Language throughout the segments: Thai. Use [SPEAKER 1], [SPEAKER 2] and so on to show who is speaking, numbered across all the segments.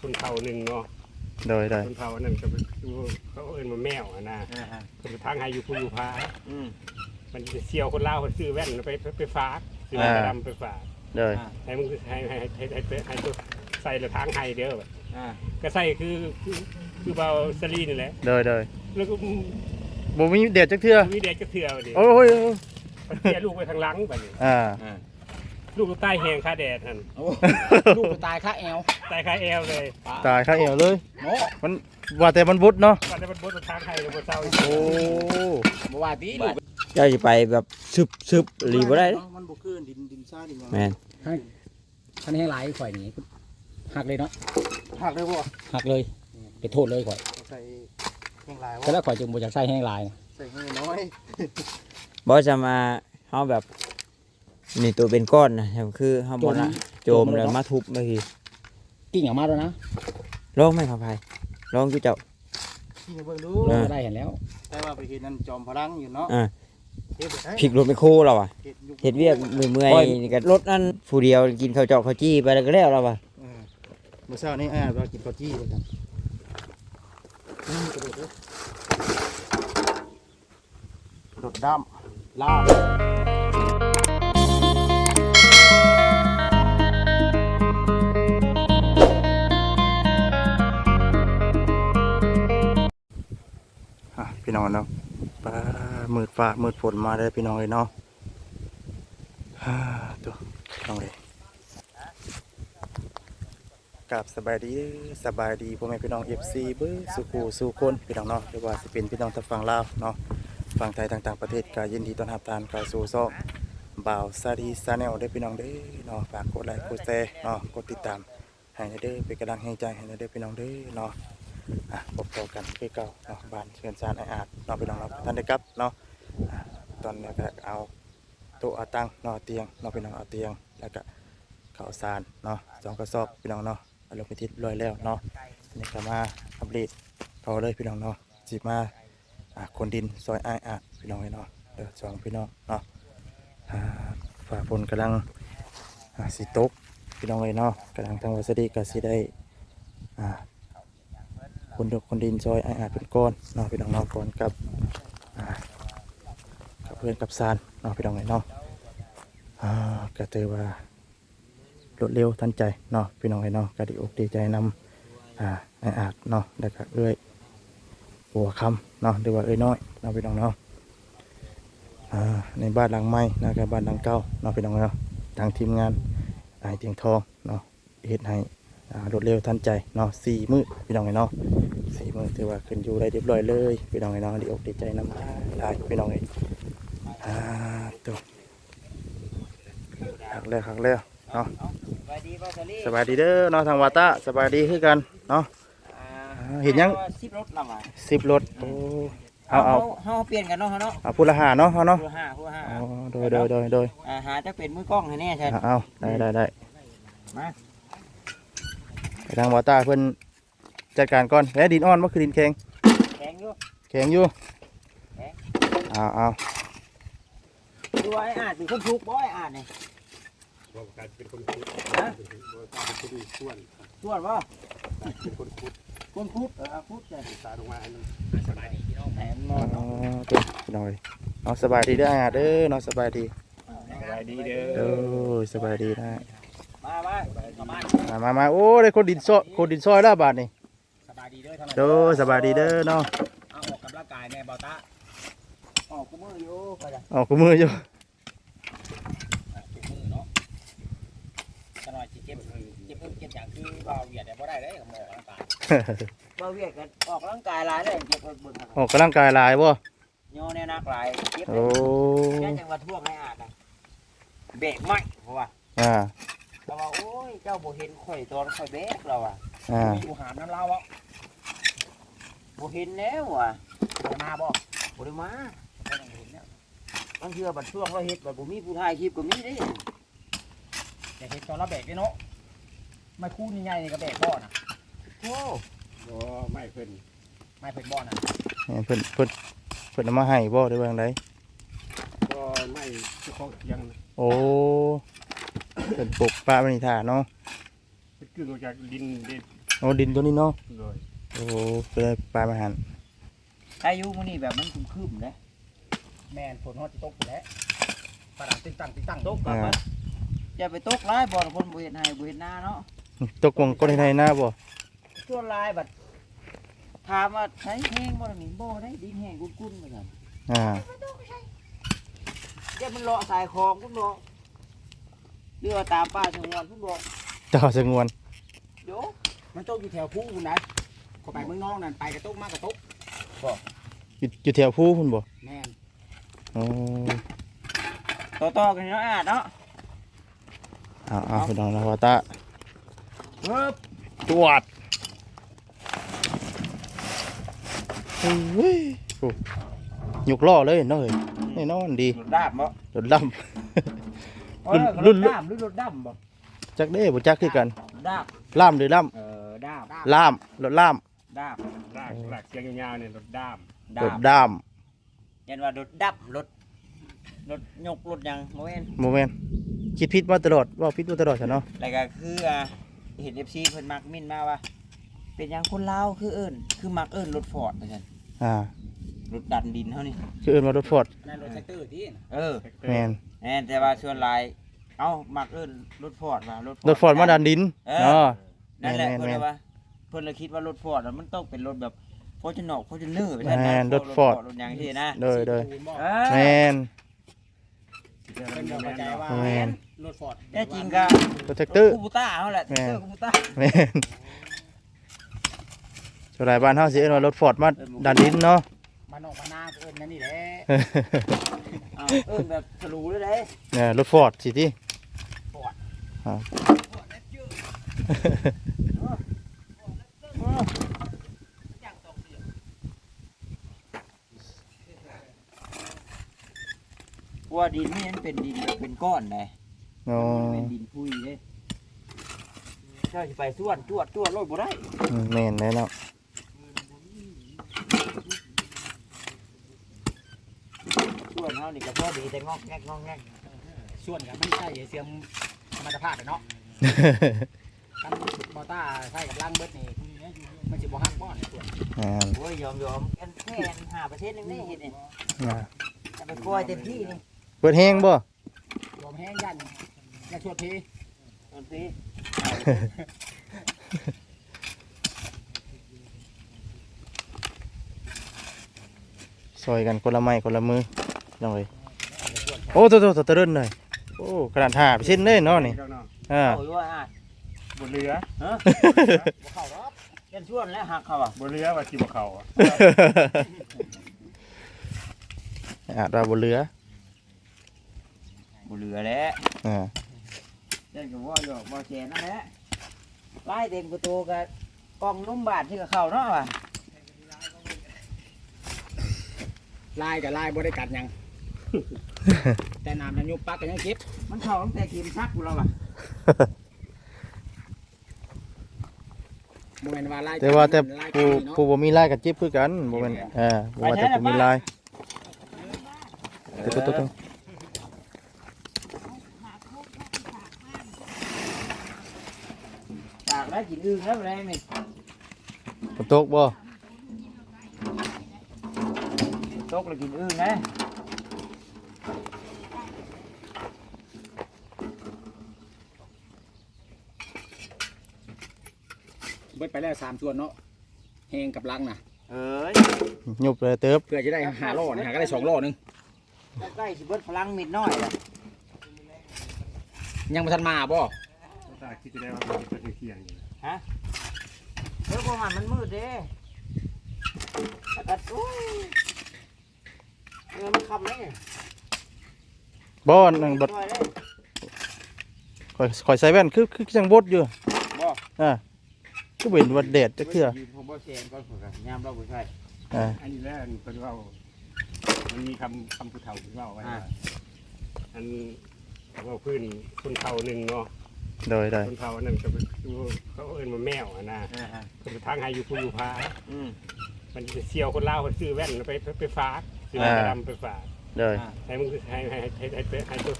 [SPEAKER 1] คนเฒ่าหนึ่งเนาะ
[SPEAKER 2] โดยโดย
[SPEAKER 1] คนเฒ่านั่นก็เป็นดูเขาเอิ้นว่าแมวอะนะ
[SPEAKER 3] อ่าฮะ
[SPEAKER 1] คนทางให้อยู่ผู้อยู่พา
[SPEAKER 3] อืม
[SPEAKER 1] มันจะเสี่ยวคนลาวคนซื้อแว่นไปไปไปฝากซื้อแว่นไปดำไปฝาก
[SPEAKER 2] โดย
[SPEAKER 3] อ่า
[SPEAKER 1] ให้มึงให้ให้ให้ให้ให้ให้ตัวใส่ละทางให้เด้อ
[SPEAKER 3] อ่า
[SPEAKER 1] ก็ใส่คือคือคือเบาสลีนี่แหละ
[SPEAKER 2] โดยโดย
[SPEAKER 1] แล้วก็
[SPEAKER 2] บ่มีเด็ดจักเทื่อ
[SPEAKER 1] มีเด็กก็เถื่อดิ
[SPEAKER 2] โอ้ย
[SPEAKER 1] มันเสียลูกไปทางหลังไปนี่
[SPEAKER 2] อ่า
[SPEAKER 3] อ่า
[SPEAKER 1] ลูกก็ใต้แหงคาแดดท่าน
[SPEAKER 3] โอ้ลูกไปตายค่าแอล
[SPEAKER 1] ใต้คาแอลเลย
[SPEAKER 2] ตายข้าเอวเลย
[SPEAKER 3] โอ้
[SPEAKER 2] มันว่าแต่มันบุดเนาะ
[SPEAKER 1] วันนี้มันบดทางให้เลยบนเสาอีก
[SPEAKER 2] โอ้
[SPEAKER 3] บ่ว่าตีลูก
[SPEAKER 4] เจ้าจะไปแบบซึบซึบหรีบ่ได้เด้
[SPEAKER 2] มันบ่คือดินดินซ่าดิน
[SPEAKER 4] แม่น
[SPEAKER 5] ท่านให้หลายข่อยนี่หักเลยเนาะ
[SPEAKER 2] หักได้บ่
[SPEAKER 5] หักเลย ไปโทษเลยข่อย
[SPEAKER 2] ใส่แห้งลาย
[SPEAKER 5] แต่แล้วข่อยจึงบ่อยากใส่แห้งหลายนะ
[SPEAKER 2] ใส่แห้งน้อย
[SPEAKER 4] บ่จะมาเฮาแบบ นี่ตัวเป็นก้อนนะคือเฮาบ่นะโจมแล้วมาทุบมาที
[SPEAKER 5] กิ้งออกมาแล้วนะ
[SPEAKER 4] ลองไหมครับพายลองดูเจ้า
[SPEAKER 2] ที่เบิ่งดู
[SPEAKER 4] เออ
[SPEAKER 5] ได้เห็นแล้ว
[SPEAKER 2] แต่ว่าไปเห็นนั่นจอมพลังอยู่เนาะ
[SPEAKER 4] อ่า
[SPEAKER 2] เฮ็ดได้
[SPEAKER 4] พลิกรถไมโครเราอะ
[SPEAKER 2] เฮ็ดอยู่
[SPEAKER 4] เฮ็ดเวียกเมื่อยๆนี่ก็รถนั่นผู้เดียวกินข้าวเจอกข้าวจี้ไปแล้วก็แล้วเราอะ
[SPEAKER 2] เออมื้อเช้านี้อ้ายว่ากินข้าวจี้ว่าซั่นอืมกระโดดเด้อกระโดดดำลาบ พี่น้องเนาะป้ามืดฟ้ามืดฝนมาเลยพี่น้องเลยเนาะฮ่าตัวพี่น้องเลยกับสบายดีสบายดีพ่อแม่พี่น้องเอฟซีเบอร์สุขูสู่คนพี่น้องเนาะหรือว่าสิเป็นพี่น้องทางฝั่งลาวเนาะฝั่งไทยต่างๆประเทศก็ยินดีต้อนรับทานเข้าสู่ซอกบ่าวซาดีซาแนลได้พี่น้องเด้อเนาะฝากกดไลค์กดแชร์เนาะกดติดตามให้เด้อเป็นกำลังให้ใจให้เด้อพี่น้องเด้อเนาะ พบต่อกันคือเก่าเนาะบ้านเชิญซานไออาดเนาะพี่น้องเราท่านได้กลับเนาะตอนนี้ก็เอาโต๊ะเอาตั้งเนาะเตียงเนาะพี่น้องเอาเตียงแล้วก็ข้าวสารเนาะสองกระสอบพี่น้องเนาะอาลงไปทิศลอยแล้วเนาะนี่ก็มาอัปเดตเขาเลยพี่น้องเนาะจีมาคนดินซอยไออาดพี่น้องเนาะเดี๋ยวสองพี่น้องเนาะฝ่าฝนกำลังสิตกพี่น้องเลยเนาะกำลังทางวัสดีก็สิได้อ่า คนดกคนดินซอยไออาจเป็นก้อนเนาะพี่น้องเนาะก่อนกับกับเพื่อนกับซานเนาะพี่น้องเนาะอ่าก็ถือว่ารวดเร็วทันใจเนาะพี่น้องเนาะก็ดีอกดีใจนำอ่าไออาจเนาะแล้วก็เอ้ยหัวคำเนาะหรือว่าเอ้ยน้อยเนาะพี่น้องเนาะอ่าในบ้านหลังใหม่นะกับบ้านหลังเก่าเนาะพี่น้องเนาะทางทีมงานไอายเตียงทองเนาะเฮ็ดให้ รวดเร็วทันใจเนาะสี่มือพี่น้องไอ้เนาะสี่มือถือว่าขึ้นอยู่ได้เรียบร้อยเลยพี่น้องไอ้เนาะดีอกดีใจนำได้พี่น้องไอ้อ่าตัวหักแล้วหักแล้วเนาะ
[SPEAKER 4] สบายดีบ่ซะลี่
[SPEAKER 2] สบายดีเด้อเนาะทางวาตะสบายดีคือกันเนาะอ่าเห็นยัง
[SPEAKER 4] 10รถละว่ะ
[SPEAKER 2] สิบรถโอ้เอาเอา
[SPEAKER 4] เฮาเปลี่ยนกันเนาะเฮาเนาะ
[SPEAKER 2] เอาพูดละหาเนาะเอาเนาะ
[SPEAKER 4] ผู้ห้าผู้ห้า
[SPEAKER 2] อ๋อโดยโดยโดยโดย
[SPEAKER 4] อ่าหาจักเป็นมือกล้องให้แน่ใช่
[SPEAKER 2] เอาเอาได้ได้ได้
[SPEAKER 4] มา
[SPEAKER 2] ไป ทางวาตะเพิ่นจัดการก่อนแล้วดินอ่อนว่าคือดินแข็ง
[SPEAKER 4] แข็งอยู่
[SPEAKER 2] แข็งอยู่
[SPEAKER 4] แข็ง
[SPEAKER 2] เอาเอา
[SPEAKER 4] ดูไอ้อาจเป็นคนทุกข์บ่ไอ้อาจนี่
[SPEAKER 1] บอกการเป็นคนพูด
[SPEAKER 4] ฮะ
[SPEAKER 1] บอกการเป็นคนส่วน
[SPEAKER 4] ส่วนบ่
[SPEAKER 1] เป็นคนพูด
[SPEAKER 4] คนคุดเออคุดจ้ะ
[SPEAKER 1] ตาลงมาให้มัน
[SPEAKER 4] แหมน
[SPEAKER 2] อ๋
[SPEAKER 4] อ
[SPEAKER 2] อน
[SPEAKER 4] เนาะ
[SPEAKER 2] ตัวพี่น้อยเอาสบายดีเด้ออะเด้อเนาะสบายดี
[SPEAKER 1] สบายดีเด้
[SPEAKER 2] เด้
[SPEAKER 1] อ
[SPEAKER 2] อสบายดีนะ
[SPEAKER 4] มามาเข้ามา
[SPEAKER 2] มามามาโอ้ได้คนดินซอยคนดินซอยแล้วบาทนี่
[SPEAKER 5] สบายดีเด้อท่าน
[SPEAKER 2] เด้อสบายดีเด้อเนาะ
[SPEAKER 5] เอาออกกำลังกายแม่เบาตา
[SPEAKER 4] ออกกูมืออยู่ไปจ้ะ
[SPEAKER 2] ออกกูมืออยู่
[SPEAKER 5] ถูกมือเนาะจะหน่อยสิเจ็บเจ็บเพิ่มเจ็บอย่างคือเบาเหยียดได้บ่ได้เด้อหมอกำลังกาย
[SPEAKER 4] บ่เวียกกันออกร่างกายหลายเลยเจ็บเบิ่ง
[SPEAKER 2] ออกกำลังกายหลายบ่
[SPEAKER 4] โยนแน่นักหลายเจ็บ
[SPEAKER 2] โอ้
[SPEAKER 4] แค่จังหวัดท่วงให้อาจนะเบรกไม่เพราะว่า
[SPEAKER 2] อ่า
[SPEAKER 4] เราว่าโอ้ยเจ้าบ่เห็นข่อยตอนข่อยเบรกเราอะ
[SPEAKER 2] อ่า
[SPEAKER 5] อยู่หามน้ำเล่าอะ
[SPEAKER 4] บ่เห็นแล้วอะ
[SPEAKER 5] บ่มาบ่
[SPEAKER 4] บ่ได้มา
[SPEAKER 5] บ่ต้องเห็นแล้ว
[SPEAKER 4] บางเทื่อบัดช่วงเราเฮ็ดบัดบ่มีผู้ถ่ายคลิปก็มีเด้
[SPEAKER 5] อย่าเห็นตอนเราแบกเด้อเนาะไม่คู่นี่ใหญ่นี่ก็แบกบ่อน่ะ
[SPEAKER 4] โอ้
[SPEAKER 1] บ่ไม่เพิ่น
[SPEAKER 5] ไม่เป็นบ่อน่ะ
[SPEAKER 2] เนี่ยเพิ่นเพิ่นเพิ่นเอามาให้บ่ได้ว่าจังได
[SPEAKER 1] ก็ไม่เจ้าของเตียง
[SPEAKER 2] โอ้ เพิ่นปลูกปลาไว้ในถาเนาะ
[SPEAKER 1] เป็นกึ่งออกจากดินเด็ด
[SPEAKER 2] โอ้ดินตัวนี้เนาะ
[SPEAKER 1] โดย
[SPEAKER 2] โอ้ก็เลยปลามาหัน
[SPEAKER 4] อายุมื้อนี้แบบมันคึมๆนะ
[SPEAKER 3] แม่นฝนฮอดสิตกอยู่แล้วปลาดังติ๊งตั้งติ๊งตั้ง
[SPEAKER 4] ตกกับว่าอย่าไปตกหลายบ่คนบ่เฮ็ดให้บ่เฮ็ดนาเนาะ
[SPEAKER 2] ตกวงก้นให้หน้าบ่
[SPEAKER 4] ส่วนหลายบัดถามว่าใช้แห้งบ่ล่ะนี่บ่ได้ดินแห้งกุ่นๆว่าซั่น
[SPEAKER 2] อ่า
[SPEAKER 4] อย่ามันเลาะสายคลองพุ่นบ่ หรือว่าตามป่าสงวนพุ่นบ่
[SPEAKER 2] เจ้าสงวน
[SPEAKER 4] เดี๋ยว
[SPEAKER 3] มันตกอยู่แถวภูคุณนะเข้าไปเมืองนอกนั่นไปกระตกมากกระตก
[SPEAKER 2] อยู่อยู่แถวภูพุ่นบ่
[SPEAKER 3] แม่น
[SPEAKER 2] โอ้
[SPEAKER 4] ต่อๆกันเนาะอาดเนาะ
[SPEAKER 2] เอาเอาพี่น้องนะว่าตา
[SPEAKER 4] เฮ้บ
[SPEAKER 2] ตวดโอ้ยโอ้ยกล้อเลยเนาะเฮ้ยแน่นอนดี
[SPEAKER 4] รถดาบบ่
[SPEAKER 2] รถด
[SPEAKER 4] เออ
[SPEAKER 2] รุ่น
[SPEAKER 4] รถดาบหรือรถดำบ่ำ
[SPEAKER 2] จักเด้บ่จักคือกัน
[SPEAKER 4] ดาบ
[SPEAKER 2] ล่ามหรือล่
[SPEAKER 4] เออดาบำ
[SPEAKER 2] ล่ามรถล่าม
[SPEAKER 4] ดาบ
[SPEAKER 1] ลากลากเสียงยาวๆเนี่ยรถด้าม
[SPEAKER 4] ดาร
[SPEAKER 2] ถ
[SPEAKER 4] บ
[SPEAKER 2] ด้าม
[SPEAKER 4] ยันว่ารถดับรถรถยกรถหยังบ่แม่น
[SPEAKER 2] โมเมนคิดผิดมาตลอดว่าผิดมาตลอดใช่เนาะ
[SPEAKER 4] แล้วก็คืออ่าเห็น FC เพิ่นมักมินมาว่า เป็นหยังคนลาวคือเอิ้นคือมักเอิ้นรถฟอร์ดว่าซั่น
[SPEAKER 2] อ่า ร
[SPEAKER 4] ถดันดินเฮานี่
[SPEAKER 2] คือเอิ้นว่ารถฟอร์ด
[SPEAKER 3] นั่นรถแท็กเตอร์ที่
[SPEAKER 4] เออ
[SPEAKER 2] แมน
[SPEAKER 4] แม่นแต่ว่าส่วนหลายเอ้ามักเอิ้นรถฟอร์ดว่ารถ
[SPEAKER 2] รถฟอร์ดมาดันดิน
[SPEAKER 4] เออ
[SPEAKER 2] เนาะ
[SPEAKER 4] นั่นแหละ
[SPEAKER 2] แม่น
[SPEAKER 4] เพิ่น
[SPEAKER 2] แม่น
[SPEAKER 4] เลยว่าเพิ่นเลยคิดว่ารถฟอร์ดอะมันต้องเป็นรถแบบฟอร์จูเนอร์ฟอร์จูเนอร์ไปซั่น
[SPEAKER 2] แม่
[SPEAKER 4] นะ
[SPEAKER 2] นรถ Ford
[SPEAKER 4] รถหยังที่นะ
[SPEAKER 2] โดยโดย
[SPEAKER 4] เอ
[SPEAKER 2] แม
[SPEAKER 4] อน
[SPEAKER 3] เป็นเราเข้าใจว่า
[SPEAKER 2] แม่น
[SPEAKER 3] รถฟอร์ด
[SPEAKER 4] แต่จริงก็
[SPEAKER 2] รถแท็กเตอร์
[SPEAKER 4] คูบูต้าเฮาแหละ
[SPEAKER 2] แม่น
[SPEAKER 4] เตอร์คูบูต้า
[SPEAKER 2] แมนส่วนหลายบ้านเฮาสิเอิ้นว่ารถฟอร์ดมาดันดินเนาะ
[SPEAKER 3] มานอกมานาก็เอิ้นนั่นนี่แหละ
[SPEAKER 4] เอาเอิ้นแบบสรูเลยเด้
[SPEAKER 2] เนี่ยรถฟอร์ดสิที่อ่า
[SPEAKER 4] ว่าดินนี่มันเป็นดินแบบเป็นก้อนเลย
[SPEAKER 2] โอ้
[SPEAKER 4] เป็นดินพุยเด้เจ้าสิไปส่วนจวดจวดรถบ่ได้
[SPEAKER 2] อืมแม่นแน่เนาะ
[SPEAKER 4] ส่วนเฮานี่ก็พอดีแต่งอกแงกงอกแงก
[SPEAKER 3] ส่วนกับมันใช่เสียมธรรมชาติเนาะกันมอต้าใช่กับล่างเบิดนี่มันสิบ่ฮักบ่อนส่วน
[SPEAKER 2] อ่า
[SPEAKER 4] โอ้ยยอมยอมกันแค่หาประเทศนึงนี่เฮ็ดนี่
[SPEAKER 2] อ่า
[SPEAKER 4] จะไปปล่อยเต็มที่นี่
[SPEAKER 2] เปิดแฮงบ่
[SPEAKER 3] รวมแห้งยันยันชวดพี
[SPEAKER 4] ตอนนี้
[SPEAKER 2] ซอยกันคนละไม้คนละมือ จังเลยโอ้โตโตโตตะเรินหน่อยโอ้ขนาดห้าเปอร์เซ็นต์เลยเนาะนี่
[SPEAKER 1] เจ้าเนาะ
[SPEAKER 2] อ่า
[SPEAKER 4] เอาอยู่ว่าอะ
[SPEAKER 1] บนเรือ
[SPEAKER 3] บ่เข้ารอบ
[SPEAKER 4] ยันส่วนแล้วหักเขาอะ
[SPEAKER 1] บนเรือว่าสิบ่เข้าอะ
[SPEAKER 2] อาจว่าบนเรือ
[SPEAKER 4] บ่เหลือแล้ว
[SPEAKER 2] อ่า
[SPEAKER 4] เดินกับว่าอยู่บ่แชนนั่นแหละไล่เต็มประตูกับกล่องนุ่มบาดที่กับเขาเนาะว่ะ
[SPEAKER 3] ลายกับลายบ่ได้กัดหยัง แต่น้ำนั้นยุบปักกันยังเก็บ
[SPEAKER 4] มันเข้าตั้งแต่เข็มชักกูแล้วว่ะ
[SPEAKER 3] บ่แม่นว่าลาย
[SPEAKER 2] แต่ว่าแต่
[SPEAKER 3] ลาย
[SPEAKER 2] ผู้
[SPEAKER 3] เนาะ
[SPEAKER 2] ผู้บ่มีลายกับจิ๊บคือกันบ่แม่นอ่าบ่ว่าแต่ผู้มีลายตุ๊ตุ๊ตุ๊
[SPEAKER 4] จากแล้วกินอึ่งแล้วแรงนี่
[SPEAKER 2] ฝนตกบ่
[SPEAKER 4] ตกแล้วกินอึ่งนะ
[SPEAKER 3] เบิดไปแล้วสามส่วนเนาะแหงกับลังน่ะ
[SPEAKER 4] เอ้ย
[SPEAKER 2] ยุบเลยเติบ
[SPEAKER 3] เพื่อจะได้หาโลนะหาก็ได้สองโลนึง
[SPEAKER 4] ใกล้สิเบิดพลังมิดน้อยแล้ว
[SPEAKER 3] ยังบ่ทันมาบ่
[SPEAKER 1] ถ้าคิดจะได้ว่ามันจะเที่ยงอยู่
[SPEAKER 4] เดี๋ยวพอมันมันมืดเด้แล้วก็โอ้ยเออมันคำเลย
[SPEAKER 2] บ่นั่งบด
[SPEAKER 4] น้อยเลย
[SPEAKER 2] ข่อยข่อยใส่แว่นคือคือจังบดอยู่
[SPEAKER 4] บ่
[SPEAKER 2] อ่า คือเป็นวัดแดดจักเทื่อ
[SPEAKER 4] ยืนผมบ่แชนก็เผื่อยามเราบ่ใช่
[SPEAKER 2] อ่า
[SPEAKER 1] อันนี้แหละอันเป็นว่ามันมีคำคำผู้เฒ่าที่ว่าไว้ว่าอันว่าพื้นคนเฒ่าหนึ่งเนาะ
[SPEAKER 2] โดยโดย
[SPEAKER 1] คนเฒ่าอันนั้นก็เป็นเขาเอิ้นมาแมวอะนะ
[SPEAKER 4] อ่า
[SPEAKER 1] คนไปทางให้อยู่ผู้อยู่พา
[SPEAKER 4] ๆอืม
[SPEAKER 1] มันจะเชี่ยวคนลาวคนซื้อแว่นไปไปไปฝากซื้อแว่นกระดำไปฝาก
[SPEAKER 2] โดย
[SPEAKER 1] ให้มึงให้ให้ให้ให้ให้ให้ตัว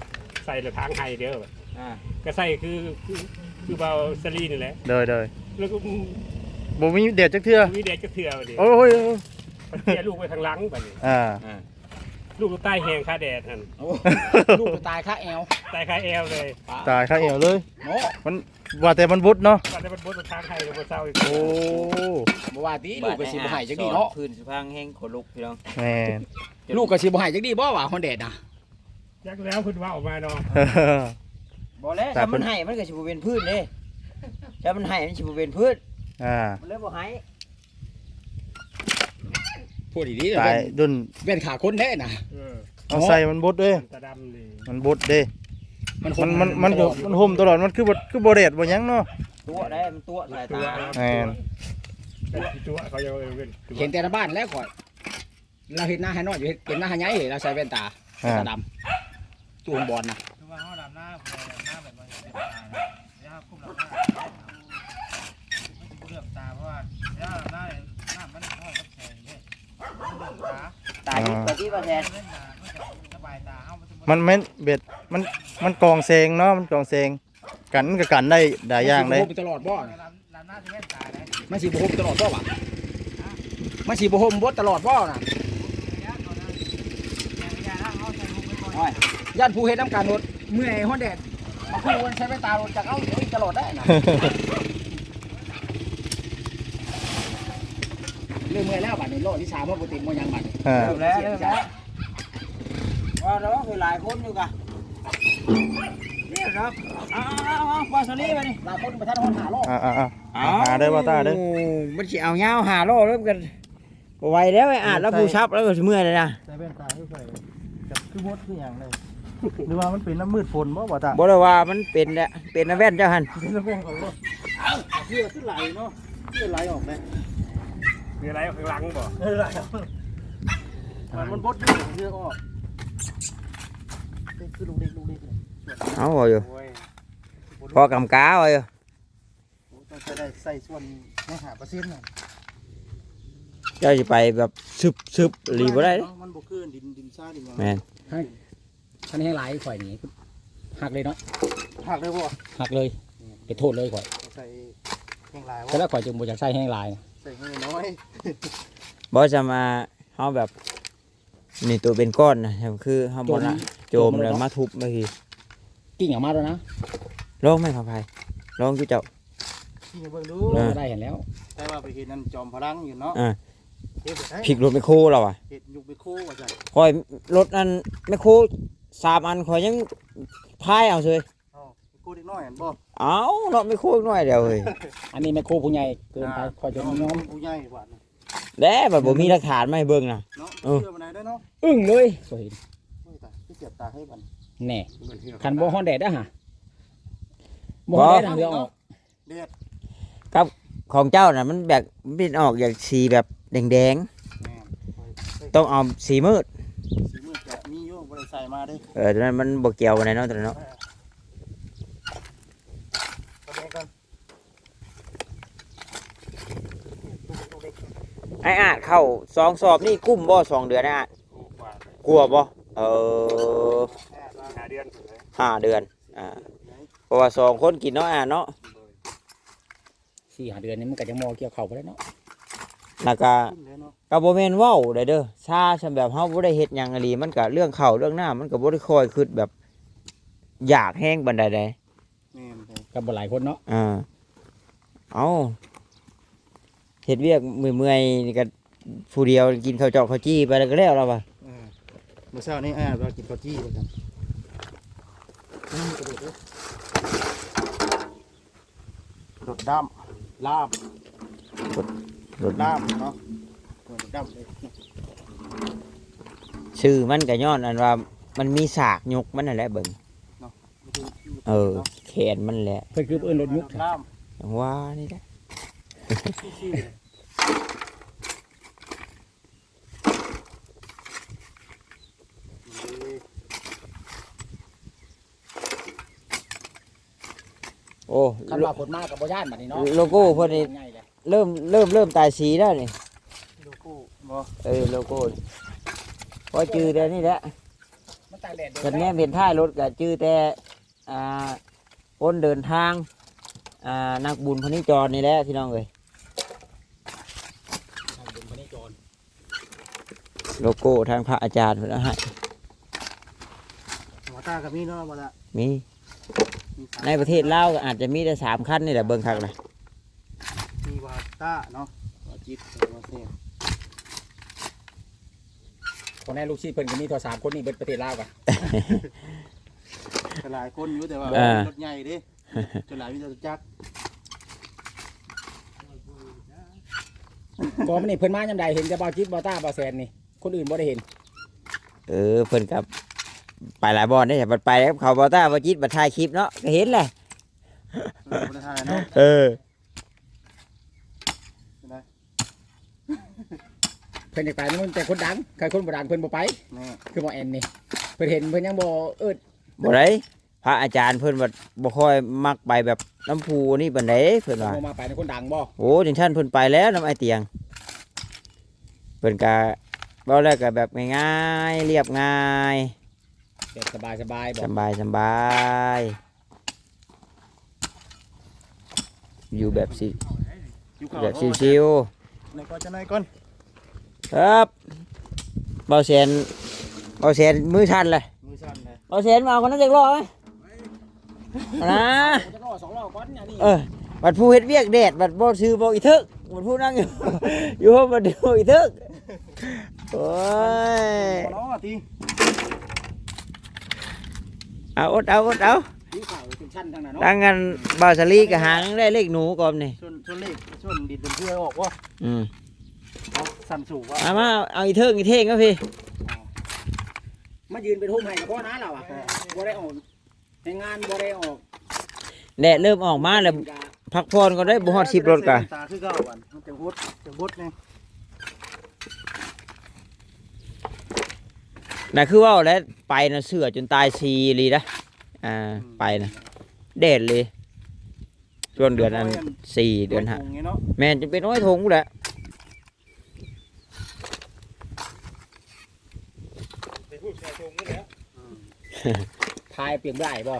[SPEAKER 1] ใส่ละทางให้เด้อ
[SPEAKER 4] อ่า
[SPEAKER 1] ก็ใส่คือคือคือเบาสลีนี่แหละ
[SPEAKER 2] โดยโดย
[SPEAKER 1] แล้วก็
[SPEAKER 2] บ่มีแดดจักเทื่อ
[SPEAKER 1] มีแดดจะเถื่อบัดนี้
[SPEAKER 2] โอ้ย
[SPEAKER 1] มันเสียลูกไปทางหลังบัดนี้
[SPEAKER 2] อ่า
[SPEAKER 1] ลูกใต้แหงคาแดดนั่น
[SPEAKER 3] ลูกก็ตายค่าแอล
[SPEAKER 1] ใต้คาแอลเลย
[SPEAKER 2] ตายข้าเอวเลย
[SPEAKER 3] เนาะ
[SPEAKER 2] มันว่าแต่มันบุดเนาะ
[SPEAKER 1] วันนี้มันบดทางไทยเลยบนเศร้าอีก
[SPEAKER 2] โอ้
[SPEAKER 3] บ่ว่าติลูกก็สิบ่ให้จักดีเนาะ
[SPEAKER 4] พื้นสิพังแห้งขนลุกพี่น้อง
[SPEAKER 2] แม่น
[SPEAKER 3] ลูกก็สิบ่ให้จักดีบ่ว่าฮอนแดดน่ะ
[SPEAKER 1] ยักแล้วคุณว่าออกมาเนาะ
[SPEAKER 4] บ่แล้ว
[SPEAKER 2] แต่
[SPEAKER 4] ถ้า
[SPEAKER 2] เพิ่
[SPEAKER 4] มันนให้มันก็สิบ่เป็นพืชเด้ ถ้ามันให้มันสิบ่เป็นพืช
[SPEAKER 2] อ่า
[SPEAKER 4] มันเลยบ่ให้
[SPEAKER 3] พูดดีๆ
[SPEAKER 2] ตายดุน
[SPEAKER 3] เป็นขาคนแท้น่ะ
[SPEAKER 1] เออ
[SPEAKER 2] เอาใส่มันบุดเด้
[SPEAKER 1] ตาดำเลย
[SPEAKER 2] มันบุดเด้
[SPEAKER 3] มัน
[SPEAKER 2] มันมันมันมันห่มตลอดมันคือบ่คือบ่แดดบ่หยังเนาะ
[SPEAKER 4] ตัวได้มันตัวสาย
[SPEAKER 1] ตัว
[SPEAKER 4] ตา
[SPEAKER 2] แม่น
[SPEAKER 1] เป็นตัวเขาจะเอาเป็นตัว
[SPEAKER 3] เห็นแต่ในบ้านแล้วข่อย เราเห็นหน้าให้น้อยอยู่เห็นเห็นหน้าให้ใหญ่เราใส่แว่นตา
[SPEAKER 2] อ่า
[SPEAKER 3] ตาดำจูงบอลน่ะ
[SPEAKER 5] คือว่าเฮาดำหน้าหน้าแบบมันเป็นตาแล้วคุ้มหลับหน้ามันสิบ่เลือกตาเพราะว่า ย่าหน้าหน้ามันห้อยกับแสงเด้มันเลือกตา
[SPEAKER 4] ตาที่ปฏิบัติแทน
[SPEAKER 5] เล่นมามันจะสบายตาเฮามันจะบ่
[SPEAKER 2] มันแม่นเบ็ดมันมันกองเซงเนาะมันกองเซงกันก็กันได้หลายอย่างเลย
[SPEAKER 3] มันสิบ่โฮมตลอดบ่
[SPEAKER 5] ลำลำหน้าจะเล่นตาได้
[SPEAKER 3] มันสิบ่โฮมตลอดบ่วะมันสิบ่โฮมบดตลอดบ่น่ะ
[SPEAKER 5] ระยะก่อนนะระยะทางเฮาใส่ลูกไปก่อน
[SPEAKER 3] โอ้ยย่านผู้เฮ็ดน้ำการรถเมื่อยฮอนแดดมาคู่กันใช้แว่นตารถจากเอาเอ้ยตลอดได้น่ะ เรื่องเมื่อยแล้วบัดนี้โลกที่สามว่าบ่ติดบ่ยังบัดนี้
[SPEAKER 2] อ่า
[SPEAKER 4] เริ่มแล้วเริ่มแล้วว่าเราคือหลายคนอยู่กะเนี่ยครับเอาเอาเอาเอาปลาสลิดไปนี่
[SPEAKER 3] หลายคนไปทัดฮอนหาโลก
[SPEAKER 2] อ่าอ่าอ่าหาได้ว่าตาเด้อ
[SPEAKER 4] มันสิเอายาวหาโลเริ่มกันบ่ไหวแล้วไอ้อาจแล้วผู้ชับแล้วก็สิเมื่อยเลยนะ
[SPEAKER 2] ใส่แว่นตาให้ใส่คือมดคือหยังเลยหรือว่ามันเป็นน้ำมืดฝนบ่ว่าตา
[SPEAKER 4] บ่ได้ว่ามันเป็นแหละเป็นนะแว่นเจ้าหัน
[SPEAKER 2] เป็นน้ำแว่นของบ่เพื่อขึ้นไหลเนาะเพื่อไหลออกเลย
[SPEAKER 1] มีอะไรข้างหลังบ่
[SPEAKER 2] เออไหลมันมันบดอยู่เพื่อออกคือลูกเด็กลูกเด็กเลย
[SPEAKER 4] เอาบ่อยู่
[SPEAKER 2] โอ้ย
[SPEAKER 4] พอกำกาบ่อยู่
[SPEAKER 2] ต้องจะได้ใส่ส่วนไม่หาเปอร์เซ็นต์น่ะ
[SPEAKER 4] เจ้าสิไปแบบซึบซึบหลีบ่ได้เด้
[SPEAKER 2] มันบ่คือดินดินซ่าดินหยัง
[SPEAKER 4] แม่น
[SPEAKER 3] คันให้หลายข่อยนี่หักเลยเนาะ
[SPEAKER 2] หักได้บ่
[SPEAKER 3] หักเลยไปโทษเลยข่อย
[SPEAKER 2] ใส่แห้งหลาย
[SPEAKER 3] แต่
[SPEAKER 2] บ่
[SPEAKER 3] แล้วข่อยจึงบ่อยากใช้แห้งลายนะ
[SPEAKER 2] ใส่ให้น้อย
[SPEAKER 4] บ่จะมาเฮาแบบนี่ตัวเป็นก้อนนะคือเฮาบ่ละโจมแล้วมาทุบไปที
[SPEAKER 3] กิ้งออกมาแล้วนะ
[SPEAKER 4] ลองไหมครับไผลองอยู่เจ้า
[SPEAKER 2] ที่เบิ่งดู
[SPEAKER 4] อ่า
[SPEAKER 3] ได้เห็นแล้ว
[SPEAKER 2] แต่ว่าไปเห็นนั่นจอมพลังอยู่เนาะ
[SPEAKER 4] อ่า
[SPEAKER 2] เฮ็ดให้
[SPEAKER 4] พลิกรถไมคโครเราอะ
[SPEAKER 2] เฮ็ดยุกไปคู่ว่าจัง
[SPEAKER 4] คอยรถอันไมคโครสามอันคอยยังพายเอาเลย
[SPEAKER 2] เอ้าไปคู่เด็กน้อยอันบ่
[SPEAKER 4] เอาเนาะไมคโครอีกหน่อยเดียวเฮ้ย
[SPEAKER 3] อันนี้แม่โคผู้ใหญ่เกินไปข่อยจะน้อม
[SPEAKER 2] ผู้ใหญ่กว่านะ
[SPEAKER 4] แด้แบบบ่มีหลักฐานมาให้เบิ่งน่ะ
[SPEAKER 2] เนาะ
[SPEAKER 4] เออ
[SPEAKER 2] เชื่อบ่ได้เด้อเนาะ
[SPEAKER 3] อึ้งเลยสวย
[SPEAKER 2] โอ้ยตายที่เจ็บตาให้บัน
[SPEAKER 3] แน่
[SPEAKER 1] มันเหือก
[SPEAKER 3] คันบ่ฮอนแดดได้อฮะบ่ฮอนแดดทางเรือออก
[SPEAKER 2] เด็ด
[SPEAKER 4] ของเจ้าน่ะมันแบบมันเป็นออกอย่างสีแบบแดง
[SPEAKER 2] แม่น
[SPEAKER 4] ๆต้องเอาสีมืด
[SPEAKER 2] สีมือจะมีอยู่บ่ได้ใส่มาเด้
[SPEAKER 4] เออตอนนั้นมันบ่เกี่ยวกันไหนเนาะตอนนั้นเนาะ
[SPEAKER 2] แสดงกัน
[SPEAKER 4] ไอ้อาจเข้าสองสอบนี่กุ้มบ่สองเดือนไอ้อาจ
[SPEAKER 1] ถูกกว่า
[SPEAKER 4] กลัวบ่เออ
[SPEAKER 1] หาเดือนถึงเลย
[SPEAKER 4] ห้าเดือนอ่าเพราะว่าสองคนกินเนาะอ่าเนาะ
[SPEAKER 3] สี่หาเดือนนี้มันก็ยังมอเกี่ยวเข่าไปแล้วเนาะ
[SPEAKER 4] แล้วก็
[SPEAKER 2] ขึ้นเลยเนาะ
[SPEAKER 4] ก็บ่แม่นเว้าได้เด้อชาฉันแบบเฮาบ่ได้เฮ็ดหยังอีหลีมันก็เรื่องข้าวเรื่องน้ามันก็บ่ได้คอยคิดแบบ อยากแห้งบันไดใด
[SPEAKER 2] แม่นเด้
[SPEAKER 3] กับบ่หลายคนเนาะ
[SPEAKER 4] อ่าเอาเฮ็ดเวียกเมื่อยๆนี่ก็ผู้เดียวกินข้าวเจอกข้าวจี้ไปแล้วก็แล้วแล้วว่ะ
[SPEAKER 2] เออเมื่อเช้านี้อ้ายว่ากินข้าวจี้ว่าซั่นอืมกระโดดเด้อกระโดดดำลาบ
[SPEAKER 4] รถ
[SPEAKER 2] ลาบเนาะกระโดดดำเลย
[SPEAKER 4] ชื่อมันก็ย้อนอันว่า มันมีสากยกมันนั่นแหละเบิ่ง เออ แขนมันแหละ
[SPEAKER 3] เพิ่นคือเอิ้นรถยุก
[SPEAKER 2] ลาบ
[SPEAKER 4] ว่านี่แหละโอ้
[SPEAKER 3] คันว่าผลมากับบ่ย่านบัดนี้เนาะ
[SPEAKER 4] โลโก้เพิ่นนี่
[SPEAKER 3] ง่ายเลย
[SPEAKER 4] เริ่มเริ่มเริ่มตายสีแล้วนี่
[SPEAKER 2] โลโก้บ่
[SPEAKER 4] เออโลโก้พอจือแต่นี่แหละ
[SPEAKER 3] มันตากแดด
[SPEAKER 4] กันแน่เป็นท้ายรถก็จือแต่อ่า คนเดินทางอ่านักบุญพนิจรนี่แหละพี่น้องเอ้ย
[SPEAKER 3] ทางบุญพระนิจร
[SPEAKER 4] โลโก้ทางพระอาจารย์เพิ่นเอาให้
[SPEAKER 2] หัวตากับมีเนาะบ่ละ
[SPEAKER 4] มี
[SPEAKER 2] มีสาม
[SPEAKER 4] ในประเทศลาวก็อาจจะมีแต่สามคันนี่แหละเบิ่งคักเลย
[SPEAKER 2] มีวาตาเนาะวาจิตวาเซน
[SPEAKER 3] คนในลูกชีพเพิ่นก็มีโทรสามคนนี่เบิดประเทศลาวกัน
[SPEAKER 2] หลายคนอยู่แต่ว่า
[SPEAKER 4] อ่า
[SPEAKER 2] รถใหญ่เดิจนหลายมีแต่รถจักร
[SPEAKER 3] ก็มันนี่เพิ่นมายามใดเห็นแต่บ่าวจิตบ่าวต้าบ่าวแซนนี่ คนอื่นบ่ได้เห็น
[SPEAKER 4] เออเพิ่นกับไปหลายบอลได้แต่บัดไปแล้วเขาบอต้าบอจิตบัดถ่ายคลิปเนาะก็เห็นแหละ
[SPEAKER 2] เออบ่ได้ถ่ายเนาะ
[SPEAKER 4] เออ
[SPEAKER 3] เพิ่นอยากไปมันแต่คนดังใครคนบ่ดังเพิ่นบ่ไป
[SPEAKER 2] แนี่
[SPEAKER 3] คือบ่แอนนี่ เพิ่นเห็นเพิ่นยังบ่เอิ้น
[SPEAKER 4] บ่ได้พระอาจารย์เพิ่นบัดบ่ค่อยมักไปแบบน้ำพูนี่บันไดเพิ่นว่า
[SPEAKER 3] บ่มาไปในคนดังบ่
[SPEAKER 4] โอ้จังท่านเพิ่นไปแล้วน้ำไอเตียงเพิ่นก็เว้าแล้วก็แบบง่ายๆเรียบง่าย
[SPEAKER 3] แบบสบายสบายๆบ่
[SPEAKER 4] สำบายสำบายอยู่แบบสิ
[SPEAKER 2] อยู่เขา
[SPEAKER 4] แบบชิว
[SPEAKER 2] ๆในก่อนจะไหนก่อน
[SPEAKER 4] ๆครับเบาแสนเบาแสนมือชันเลย
[SPEAKER 2] มือสั่นเลย
[SPEAKER 4] เบาแสนมาเอาคนนั้นจักรอไหมเอานะ
[SPEAKER 3] จะรอสองรอบก่อนอย่างนี้
[SPEAKER 4] เออบัดผู้เฮ็ดเวียกแดดบัดบ่ชื่อบ่อีทึกบัดผู้นั่งอยู่อยู่ห้องบัดเดียวอีทึกโอ้ย
[SPEAKER 2] บ่เนาะติ
[SPEAKER 4] เอาอดเอาอดเอา
[SPEAKER 3] ที่เขาเป็นชั้นทางนั้นเนาะ
[SPEAKER 4] ตั้งกันบาวสลีกับหางได้เลขหนูก่อนนี่
[SPEAKER 2] ส่วนส่วนเลขส่วนดินเป็นเพื่อออกว่า
[SPEAKER 4] อืม
[SPEAKER 2] เอาสั่นสูงว่า
[SPEAKER 4] เอามาเอาอีเทิงอีเท่งก็พี่
[SPEAKER 3] มายืนเป็นโฮมให้กับพ่อนะเราอะบ่ได้ออกในงานบ่ได้ออก
[SPEAKER 4] แดดเริ่มออกมาแล้วพักผ่อนก็ได้บ่ฮอดสิบรถกะ
[SPEAKER 2] ตาคือเก่าวันมันจะบดจะบดนี่
[SPEAKER 4] น่ะคือว่าแล้วไปน่ะเสือจนตายซีลีนะอ่าไปนะแดดเลยช่วงเดือนอันสี่เดือนห้า
[SPEAKER 2] ตรงนี้เนาะ
[SPEAKER 4] แม่นจะเป็นน้อยทงแหละ
[SPEAKER 1] ไป พูดแชร์ชงนี่แหละ
[SPEAKER 3] พายเปลี่ยนได้บ่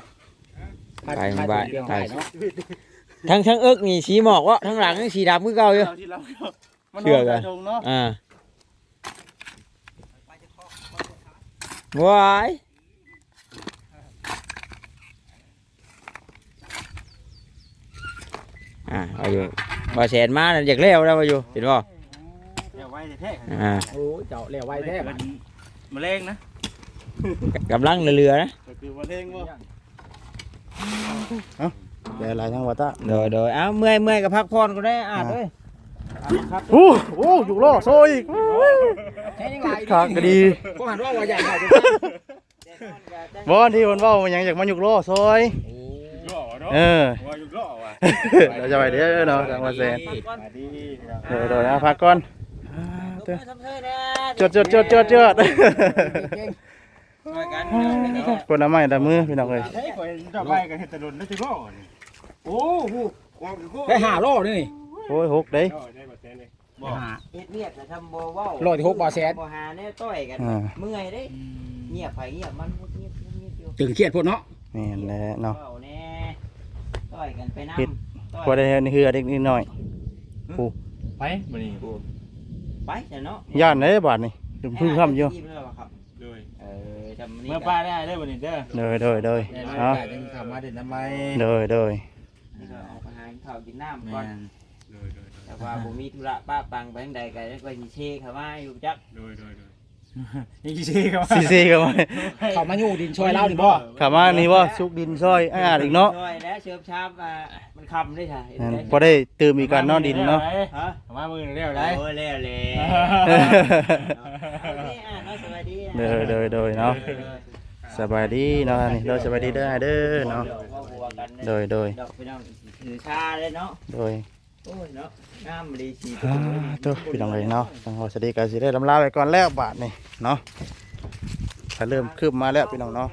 [SPEAKER 3] พาย
[SPEAKER 4] ไป
[SPEAKER 3] พาย
[SPEAKER 4] บ้าน
[SPEAKER 3] เปลี่ยน
[SPEAKER 4] ไป
[SPEAKER 3] ได้เนาะ
[SPEAKER 4] ทั้งทั้งเอิกนี่สีหมอกวะทั้งหลังนี่สีดำคือเก่าอยู่
[SPEAKER 2] เราที่เรามัน
[SPEAKER 4] เชื่อกัน
[SPEAKER 2] ตรงเนาะ
[SPEAKER 4] อ่าว้ายอ่าเอาอยู่บ่แสนมาแล้วอยากเลี้ยวแล้วว่าอยู่เห็นบ่
[SPEAKER 2] เดี๋ยวไว้แท้
[SPEAKER 4] อ่า
[SPEAKER 3] โอ้เจ้าเลี้ยวไว้แท้บัด
[SPEAKER 2] มะเร็งนะ
[SPEAKER 4] กำลังเรือๆนะ
[SPEAKER 2] ก็คือมะเร็งบ่เอ้าเดี๋ยวหลายทางวัดตะ
[SPEAKER 4] โดยโดยเอาเมื่อยเมื่อยกับพักผ่อนก็ได้อ่านเลย
[SPEAKER 2] โอ้โอ้อยู่ล่อโซ่อีก
[SPEAKER 3] แค่ยังไง
[SPEAKER 2] ขากก็ดี
[SPEAKER 3] ก็หันว่าว่าใหญ่เข้าไป
[SPEAKER 2] บอนที่มันเว้ามันยังอยากมาอยู่ล่อซอย
[SPEAKER 1] ย่อเนาะ
[SPEAKER 2] เออ
[SPEAKER 1] ว่าอยู่ล่อว่ะ
[SPEAKER 2] เราจะไปเด้อเนาะทางวัดแซน
[SPEAKER 1] มาดี
[SPEAKER 2] เดี๋ยวเดี๋ยวนะพักก่อนอ่าเด้อจดจดจดจดจด
[SPEAKER 4] ช่วยกันพี่น้องเด้อ
[SPEAKER 2] คนละไม้ละมือพี่น้องเอ้ย
[SPEAKER 1] เฮ้ข่อยจะไปกับเฮ็ดตะลนได้สิบ่นี่โอ้โหความคือ
[SPEAKER 3] ได้ห้าโลนี่นี่
[SPEAKER 2] โอ้ยหกเด้
[SPEAKER 1] ย่อได้บ่แซ่นี่
[SPEAKER 3] ได้ห้า
[SPEAKER 4] เฮ็ดเวียกแต่ทำบ่เว้า
[SPEAKER 3] โลที่หกบ่แสน
[SPEAKER 4] บ่หาแน่ต้อยกัน
[SPEAKER 2] อ่า
[SPEAKER 4] เมื่อยเด้ เงียบไปเงียบมันเงียบเงียบอยู่
[SPEAKER 3] ตึงเครียดพุ่นเนาะ
[SPEAKER 2] นี่แหละเนาะ
[SPEAKER 4] เว้าแน่ต้อยกันไปนำ
[SPEAKER 2] ผิด พอได้เฮ็ดนี่คือเด็กนิดหน่อย
[SPEAKER 1] ไปมื้อนี้
[SPEAKER 4] ไปจ้ะเนาะ
[SPEAKER 2] ย่านเด้บาดนี่ถึงพึ่งคำอยู่
[SPEAKER 1] โดย
[SPEAKER 4] เอ อจำนี่
[SPEAKER 1] เมื่อป้าได้ได้บ่นี่เด้อ
[SPEAKER 2] เด้อเด้อเด้อ
[SPEAKER 1] ได้
[SPEAKER 2] เนาะ
[SPEAKER 1] ได้เข้ามาเด่นทำไม
[SPEAKER 2] เด้อเด้อ
[SPEAKER 4] นี่ก็ออกไปหาข้าวกินน้ำก่อน
[SPEAKER 1] โดยโดย
[SPEAKER 4] แต่ว่าบ่มีธุระป้าปังไปทางใดก็ยังก็สิเชเข้ามาอยู่จัก
[SPEAKER 1] โดยโดยโดยนี่กี่ซี่ครับ
[SPEAKER 2] ซีซีกันไว้
[SPEAKER 3] เขามาอยู่ดินช่วยเล่านี่บ่
[SPEAKER 2] ขามานี่ว่าสุกดินซอยอ่าอีกเนาะ
[SPEAKER 4] ช่วยแล้วเชิบชาบอ่ามันคำได้ใช่
[SPEAKER 2] นั่นพอได้ตื่มอีกการเนอนดินเนาะ
[SPEAKER 4] ฮะ
[SPEAKER 1] มามือเรียวได้
[SPEAKER 4] โอ้ยแล้วเลย
[SPEAKER 2] เด้
[SPEAKER 4] อ
[SPEAKER 2] เด้อเด้อเนาะสบายดีเนาะนี่เด้อสบายดีเด้อเด้อเนาะโดยโดย
[SPEAKER 4] ดอกพี่น้องถือชาเลยเนาะ
[SPEAKER 2] โดย
[SPEAKER 4] โอ้ยเนาะน้ำดีสี
[SPEAKER 2] อ่าตัวพี่น้องเลยเนาะทางหอสวัสดีก็สิได้ลำลาไปก่อนแล้วบาทนี่เนาะถ้าเริ่มคืบมาแล้วพี่น้องเนาะ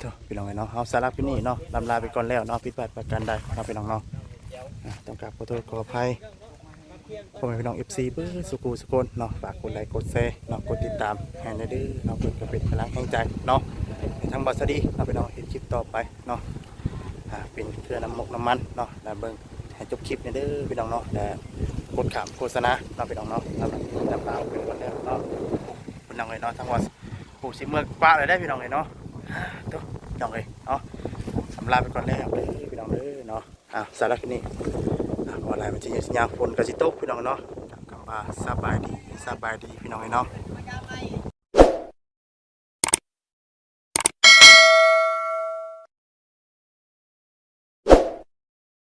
[SPEAKER 2] ตัวพี่น้องเลยเนาะเอาสาระพี่นี่เนาะลำลาไปก่อนแล้วเนาะผิดพลาดประการใดเนาะพี่น้องเนาะอ่าต้องกราบขอโทษขออภัย พ่อแม่พี่น้อง FC เบอร์สุกูสุคนเนาะฝากกดไลค์กดแชร์เนาะกดติดตามให้ในเด้อเนาะเพื่อจะเป็นพลังแห่งใจเนาะทั้งบัสดีเนาะพี่น้องเห็นคลิปต่อไปเนาะอ่าเป็นเครื่องน้ำมกน้ำมันเนาะแล้วเบิ่งให้จบคลิปนี่เด้อพี่น้องเนาะแต่กดขามโฆษณาเนาะพี่น้องเนาะสำหรับน้ำเปล่าเป็นคนแล้วเนาะพี่น้องเลยเนาะทั้งว่าปลูกสิเมื่อปะเลยได้พี่น้องเลยเนาะตัวพี่น้องเลยเนาะสำลาไปก่อนแล้วพี่น้องเด้อเนาะอ่าสารบคลิปนี้ อะไรมันจะยังสัญญาณฝนกระสิตกพี่น้องเนาะกลับมาสบายดีสบายดีพี่น้องเลยเนาะ